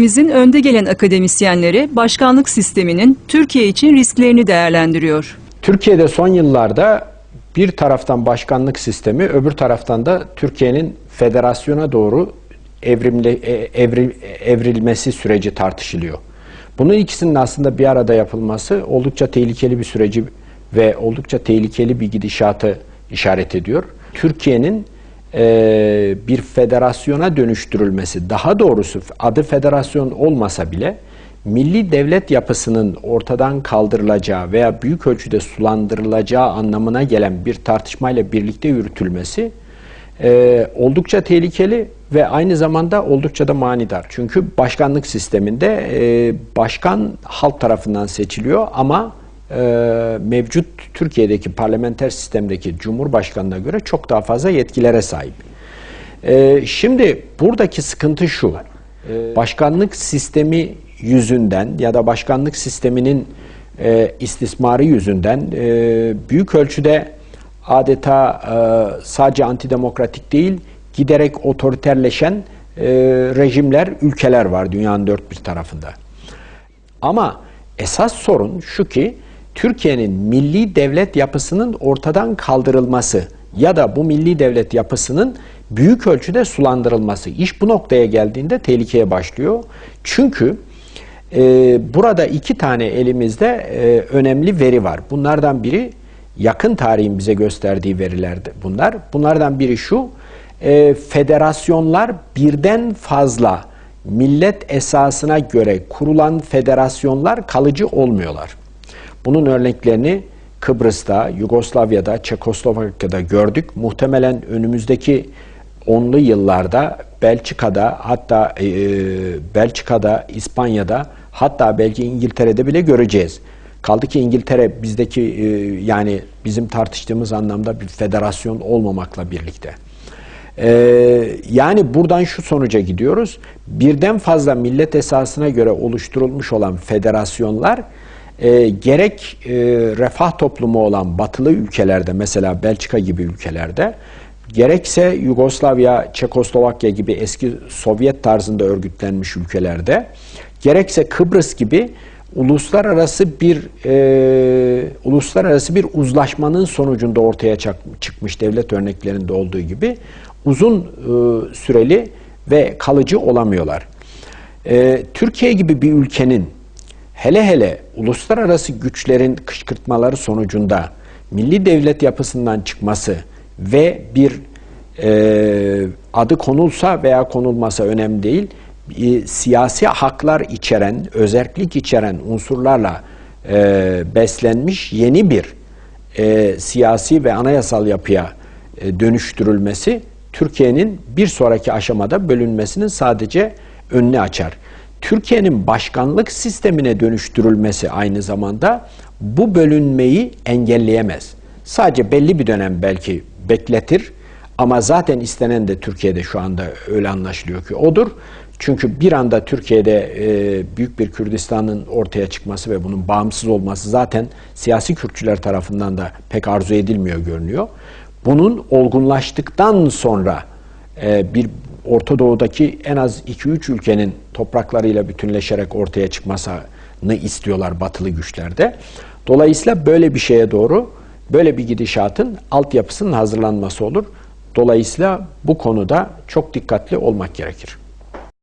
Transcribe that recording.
Ülkemizin önde gelen akademisyenleri başkanlık sisteminin Türkiye için risklerini değerlendiriyor. Türkiye'de son yıllarda bir taraftan başkanlık sistemi, öbür taraftan da Türkiye'nin federasyona doğru evrimle, e, evri- evrilmesi süreci tartışılıyor. Bunun ikisinin aslında bir arada yapılması oldukça tehlikeli bir süreci ve oldukça tehlikeli bir gidişatı işaret ediyor. Türkiye'nin e, bir federasyona dönüştürülmesi, daha doğrusu adı federasyon olmasa bile milli devlet yapısının ortadan kaldırılacağı veya büyük ölçüde sulandırılacağı anlamına gelen bir tartışmayla birlikte yürütülmesi e, oldukça tehlikeli ve aynı zamanda oldukça da manidar. Çünkü başkanlık sisteminde e, başkan halk tarafından seçiliyor ama e, mevcut Türkiye'deki parlamenter sistemdeki cumhurbaşkanına göre çok daha fazla yetkilere sahip. E, şimdi buradaki sıkıntı şu. E, başkanlık sistemi yüzünden ya da başkanlık sisteminin e, istismarı yüzünden e, büyük ölçüde adeta e, sadece antidemokratik değil, giderek otoriterleşen e, rejimler, ülkeler var dünyanın dört bir tarafında. Ama esas sorun şu ki Türkiye'nin milli devlet yapısının ortadan kaldırılması ya da bu milli devlet yapısının büyük ölçüde sulandırılması. İş bu noktaya geldiğinde tehlikeye başlıyor. Çünkü e, burada iki tane elimizde e, önemli veri var. Bunlardan biri yakın tarihin bize gösterdiği veriler bunlar. Bunlardan biri şu, e, federasyonlar birden fazla millet esasına göre kurulan federasyonlar kalıcı olmuyorlar. Bunun örneklerini Kıbrıs'ta, Yugoslavya'da, Çekoslovakya'da gördük. Muhtemelen önümüzdeki onlu yıllarda Belçika'da hatta e, Belçika'da, İspanya'da hatta belki İngiltere'de bile göreceğiz. Kaldı ki İngiltere bizdeki e, yani bizim tartıştığımız anlamda bir federasyon olmamakla birlikte. E, yani buradan şu sonuca gidiyoruz. Birden fazla millet esasına göre oluşturulmuş olan federasyonlar e, gerek e, refah toplumu olan batılı ülkelerde mesela Belçika gibi ülkelerde gerekse Yugoslavya, Çekoslovakya gibi eski Sovyet tarzında örgütlenmiş ülkelerde gerekse Kıbrıs gibi uluslararası bir e, uluslararası bir uzlaşmanın sonucunda ortaya çıkmış devlet örneklerinde olduğu gibi uzun e, süreli ve kalıcı olamıyorlar. E, Türkiye gibi bir ülkenin hele hele uluslararası güçlerin kışkırtmaları sonucunda milli devlet yapısından çıkması ve bir e, adı konulsa veya konulmasa önemli değil, e, siyasi haklar içeren, özellik içeren unsurlarla e, beslenmiş yeni bir e, siyasi ve anayasal yapıya e, dönüştürülmesi Türkiye'nin bir sonraki aşamada bölünmesinin sadece önünü açar. Türkiye'nin başkanlık sistemine dönüştürülmesi aynı zamanda bu bölünmeyi engelleyemez. Sadece belli bir dönem belki bekletir ama zaten istenen de Türkiye'de şu anda öyle anlaşılıyor ki odur. Çünkü bir anda Türkiye'de e, büyük bir Kürdistan'ın ortaya çıkması ve bunun bağımsız olması zaten siyasi Kürtçüler tarafından da pek arzu edilmiyor görünüyor. Bunun olgunlaştıktan sonra e, bir Orta Doğu'daki en az 2-3 ülkenin topraklarıyla bütünleşerek ortaya çıkmasını istiyorlar batılı güçlerde. Dolayısıyla böyle bir şeye doğru böyle bir gidişatın altyapısının hazırlanması olur. Dolayısıyla bu konuda çok dikkatli olmak gerekir.